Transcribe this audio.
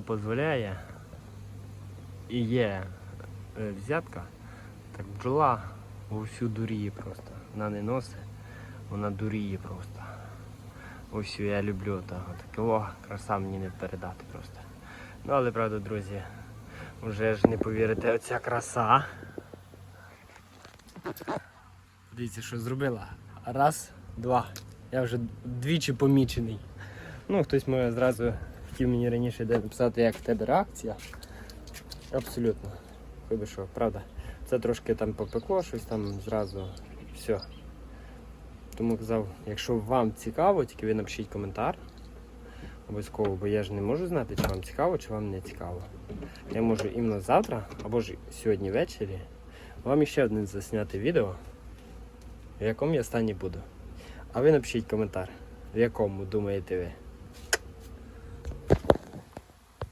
дозволяє і є е, взятка, так бджола вовсю дуріє просто. Вона не носить, вона дуріє просто. Ось я люблю так. Такого краса мені не передати просто. Ну але правда, друзі, вже ж не повірите, оця краса. Дивіться, що зробила. Раз, два. Я вже двічі помічений. Ну, хтось може зразу хотів мені раніше де написати, як в тебе реакція. Абсолютно. Хоч що, правда. Це трошки там попекло, щось там зразу все. Тому казав, якщо вам цікаво, тільки ви напишіть коментар. Обов'язково, бо я ж не можу знати, чи вам цікаво, чи вам не цікаво. Я можу іменно завтра або ж сьогодні ввечері вам ще одне засняти відео, в якому я стані буду. А ви напишіть коментар, в якому думаєте ви.